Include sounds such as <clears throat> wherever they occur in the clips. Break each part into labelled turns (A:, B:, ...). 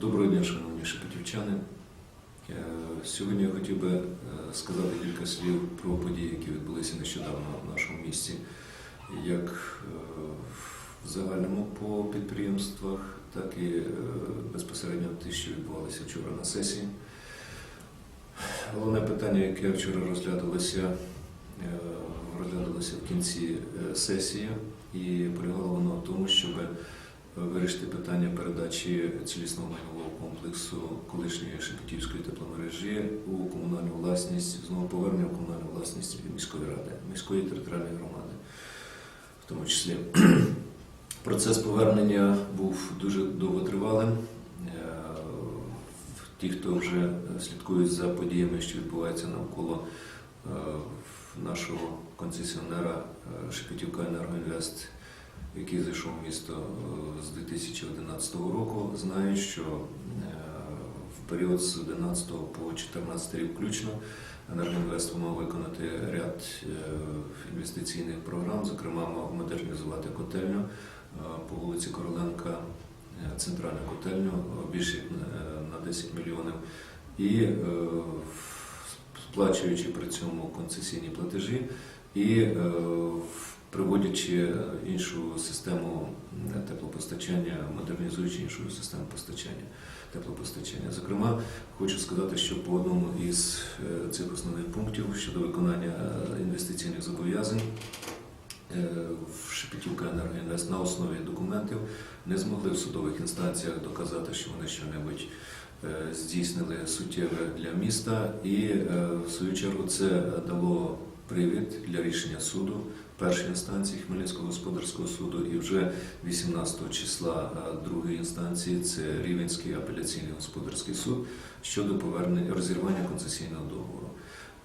A: Доброго дня, шановні шепетівчани. Е, Сьогодні я хотів би е, сказати кілька слів про події, які відбулися нещодавно в нашому місті, як е, в загальному по підприємствах, так і безпосередньо те, що відбувалося вчора на сесії. Головне питання, яке вчора розглядалося, розглядалося в кінці сесії, і полягало воно в тому, щоб вирішити питання передачі цілісного майнового комплексу колишньої Шепетівської тепломережі у комунальну власність, знову повернення в комунальну власність міської ради, міської територіальної громади, в тому числі. <clears throat> Процес повернення був дуже довготривалим. Е, Ті, хто вже слідкують за подіями, що відбуваються навколо е, нашого концесіонера е, Шепетівка Енергоінвест, який зайшов в місто е, з 2011 року, знають, що е, в період з 11 по 2014 рік включно Енергоінвест мав виконати ряд е, інвестиційних програм, зокрема мав модернізувати котельню по вулиці Короленка, центральну котельню більше на- на 10 мільйонів. І сплачуючи при цьому концесійні платежі і приводячи іншу систему теплопостачання, модернізуючи іншу систему постачання теплопостачання. Зокрема, хочу сказати, що по одному із е, цих основних пунктів щодо виконання е, інвестиційних зобов'язань е, в Шепетівка Енергоінвест на основі документів не змогли в судових інстанціях доказати, що вони щонебудь е, здійснили суттєве для міста, і е, в свою чергу це дало привід для рішення суду першої інстанції Хмельницького господарського суду і вже 18 числа е, другої інстанції це Рівенський апеляційний господарський суд щодо повернення розірвання концесійного договору.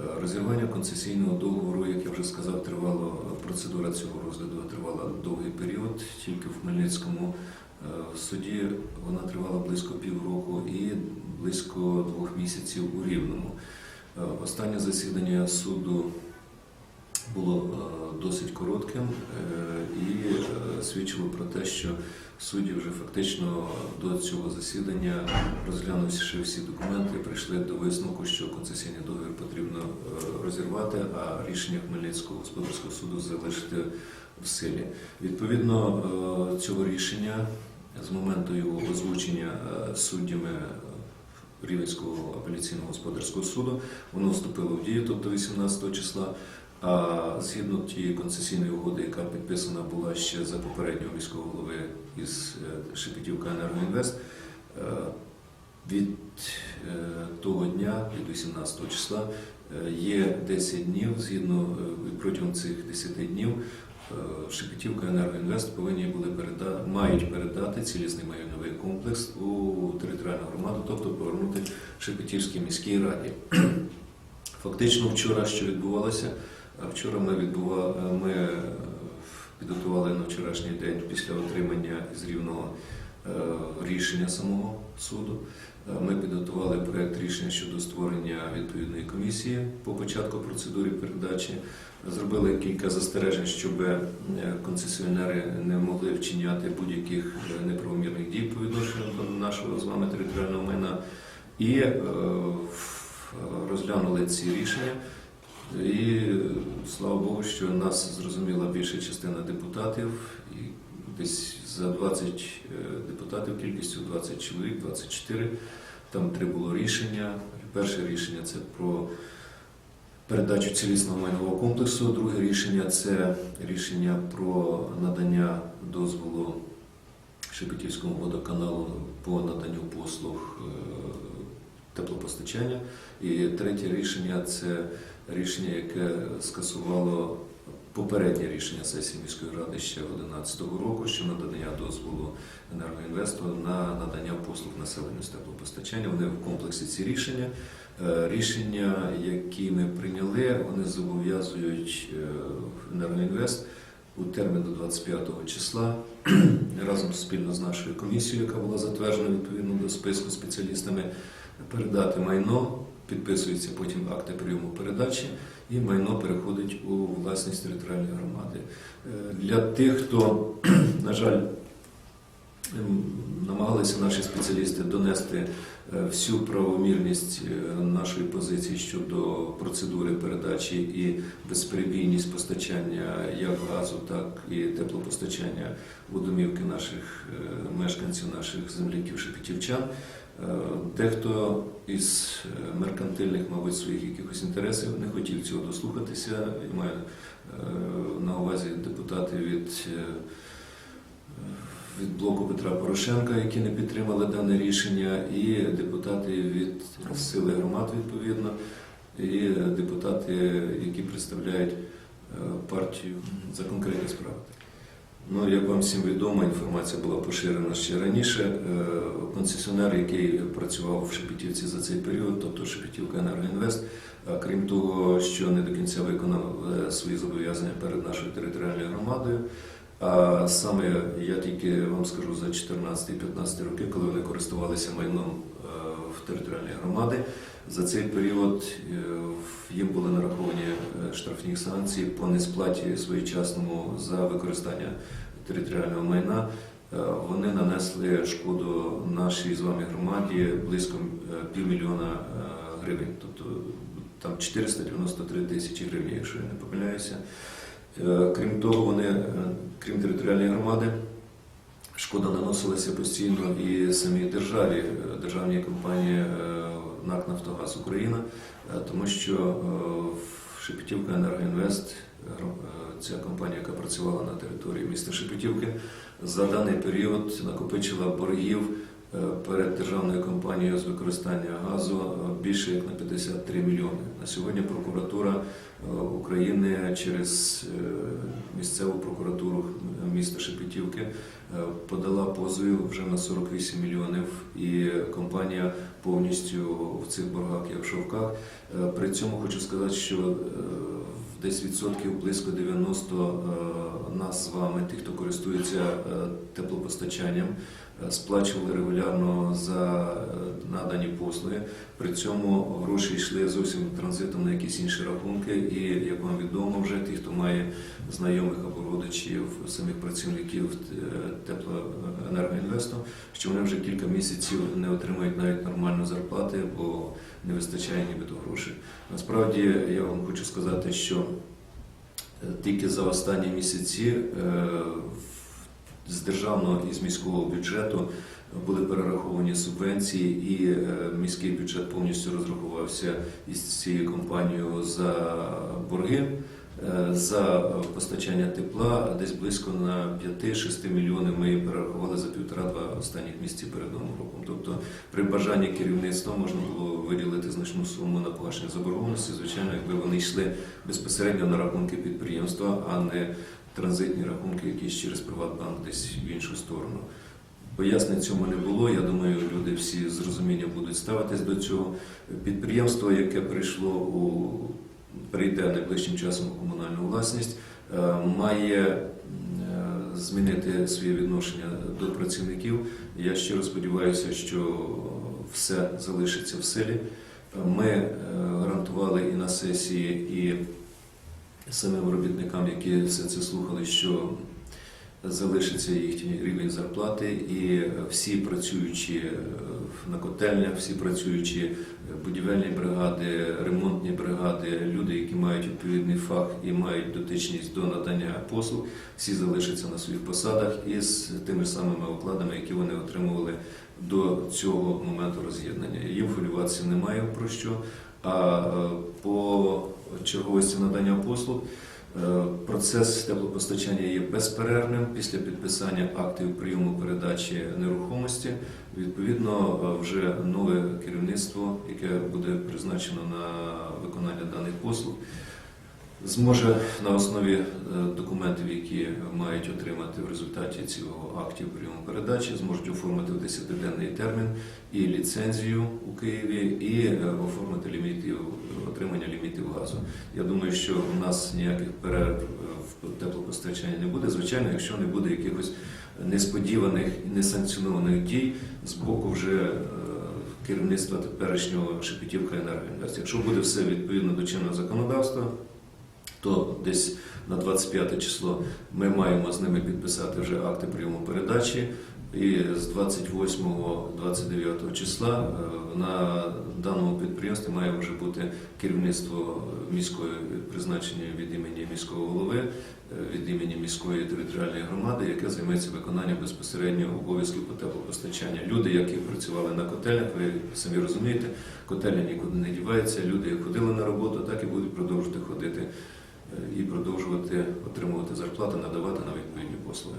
A: Е, Розірвання концесійного договору, як я вже сказав, тривало процедура цього розгляду тривала довгий період. Тільки в Хмельницькому е, суді вона тривала близько півроку і близько двох місяців у Рівному. Останнє засідання суду було е, досить коротким е, і е, свідчило про те, що судді вже фактично до цього засідання, розглянувши всі документи, прийшли до висновку, що концесійний договір потрібно розірвати, а рішення Хмельницького господарського суду залишити в силі. Відповідно цього рішення з моменту його озвучення суддями Рівенського апеляційного господарського суду, воно вступило в дію, тобто 18 числа. А згідно тієї концесійної угоди, яка підписана була ще за попереднього міського голови із е, Шепетівка Енергоінвест, е, від е, того дня, від 18 числа, є 10 днів, згідно протягом цих 10 днів Шепетівка Енергоінвест повинні були переда... мають передати цілісний майновий комплекс у територіальну громаду, тобто повернути Шепетівській міській раді. <clears throat> Фактично, вчора що відбувалося? Вчора ми відбували, ми підготували на вчорашній день після отримання з рівного е, рішення самого суду. Е, Ми підготували проект рішення щодо створення відповідної комісії по початку процедури передачі. Зробили кілька застережень, щоб е, концесіонери не могли вчиняти будь-яких неправомірних дій по відношенню до нашого з вами територіального майна. І розглянули ці рішення. І слава Богу, що нас зрозуміла більша частина депутатів, і десь за 20 е, депутатів кількістю 20 чоловік, 24. Там три було рішення. Перше рішення це про передачу цілісного майнового комплексу. Друге рішення це рішення про надання дозволу Шепетівському водоканалу по наданню послуг е, теплопостачання. І третє рішення це рішення, яке скасувало попереднє рішення сесії міської ради ще 2011 року щодо надання дозволу енергоінвесту на надання послуг населенню з теплопостачання. Вони в комплексі ці рішення. Е, Рішення, які ми прийняли, вони зобов'язують е, енергоінвест у термін до 25 числа <clears throat> разом спільно з нашою комісією, яка була затверджена відповідно до списку спеціалістами, передати майно, підписуються потім акти прийому передачі, і майно переходить у власність територіальної громади. Е, Для тих, хто, <clears throat> на жаль, намагалися наші спеціалісти донести е, всю правомірність е, нашої позиції щодо процедури передачі і безперебійність постачання як газу, так і теплопостачання у домівки наших е, мешканців, наших земляків шепетівчан. Дехто із меркантильних, мабуть, своїх якихось інтересів не хотів цього дослухатися. І маю на увазі депутати від, від блоку Петра Порошенка, які не підтримали дане рішення, і депутати від сили громад відповідно, і депутати, які представляють е, партію за конкретні справи. Ну, як вам всім відомо, інформація була поширена ще раніше. Е, Концесіонер, який працював в Шепетівці за цей період, тобто Шепетівка Енергоінвест, е, крім того, що не до кінця виконав свої зобов'язання перед нашою територіальною громадою. А саме я тільки вам скажу за 14-15 роки, коли вони користувалися майном е, в територіальній громади, за цей період е, їм були нараховані е, штрафні санкції по несплаті своєчасному за використання територіального майна. Вони нанесли шкоду нашій з вами громаді близько півмільйона гривень, тобто там 493 тисячі гривень, якщо я не помиляюся. Е, Крім того, вони, е, крім територіальної громади, шкода наносилася постійно і самій державі, е, державній компанії НАК Нафтогаз Україна, тому що Шепетівка Енергоінвест, ця компанія, яка працювала на території міста Шепетівки, за даний період накопичила боргів перед державною компанією з використання газу е, більше як на 53 мільйони. На сьогодні прокуратура е, України через е, місцеву прокуратуру міста Шепетівки е, подала позов вже на 48 мільйонів, і компанія повністю в цих боргах є в шовках. Е, При цьому хочу сказати, що е, десь відсотків близько 90 е, нас з вами, тих, хто користується е, теплопостачанням, е, сплачували регулярно за надані послуги. При цьому гроші йшли зовсім транзитом на якісь інші рахунки. І як вам відомо, вже ті, хто має знайомих або родичів, самих працівників теплоенергоінвесту, що вони вже кілька місяців не отримують навіть нормальної зарплати, бо не вистачає нібито грошей. Насправді я вам хочу сказати, що тільки за останні місяці е, з державного і з міського бюджету були перераховані субвенції, і е, міський бюджет повністю розрахувався із цією компанією за борги. Е, За постачання тепла десь близько на 5-6 мільйонів ми перерахували за півтора-два останніх місяці перед новим роком. Тобто, при бажанні керівництва можна було виділити значну суму на погашення заборгованості, звичайно, якби вони йшли безпосередньо на рахунки підприємства, а не транзитні рахунки, якісь через Приватбанк десь в іншу сторону. Пояснень цьому не було. Я думаю, люди всі з розумінням будуть ставитись до цього. Підприємство, яке прийшло у прийде найближчим часом у комунальну власність, е, має е, змінити своє відношення до працівників. Я щиро сподіваюся, що все залишиться в силі. Ми е, гарантували і на сесії, і самим робітникам, які все це слухали, що залишиться їхній рівень зарплати, і всі працюючі е, на котельнях, всі працюючі е, будівельні бригади, ремонтні бригади, люди, які мають відповідний фах і мають дотичність до надання послуг, всі залишаться на своїх посадах із тими самими окладами, які вони отримували до цього моменту роз'єднання. Їм хвилюватися немає про що. А е, по черговості надання послуг е, процес теплопостачання є безперервним після підписання актів прийому передачі нерухомості. Відповідно, е, вже нове керівництво, яке буде призначено на виконання даних послуг, зможе на основі е, документів, які мають отримати в результаті цього актів прийому передачі, зможуть оформити в 10-денний термін і ліцензію у Києві, і е, оформити лімітів отримання лімітів газу. Я думаю, що у нас ніяких перерв е, в теплопостачанні не буде. Звичайно, якщо не буде якихось несподіваних і несанкціонованих дій з боку вже керівництва теперішнього Шепетівка Енергоінвест. Якщо буде все відповідно до чинного законодавства, то десь на 25 число ми маємо з ними підписати вже акти прийому передачі. І з 28-29 числа е, на даному підприємстві має вже бути керівництво міської призначення від імені міського голови, е, від імені міської територіальної громади, яке займається виконанням безпосередньо обов'язків по теплопостачання. Люди, які працювали на котельнях, ви самі розумієте, котельня нікуди не дівається. Люди як ходили на роботу, так і будуть продовжувати ходити і продовжувати отримувати зарплату, надавати на відповідні послуги.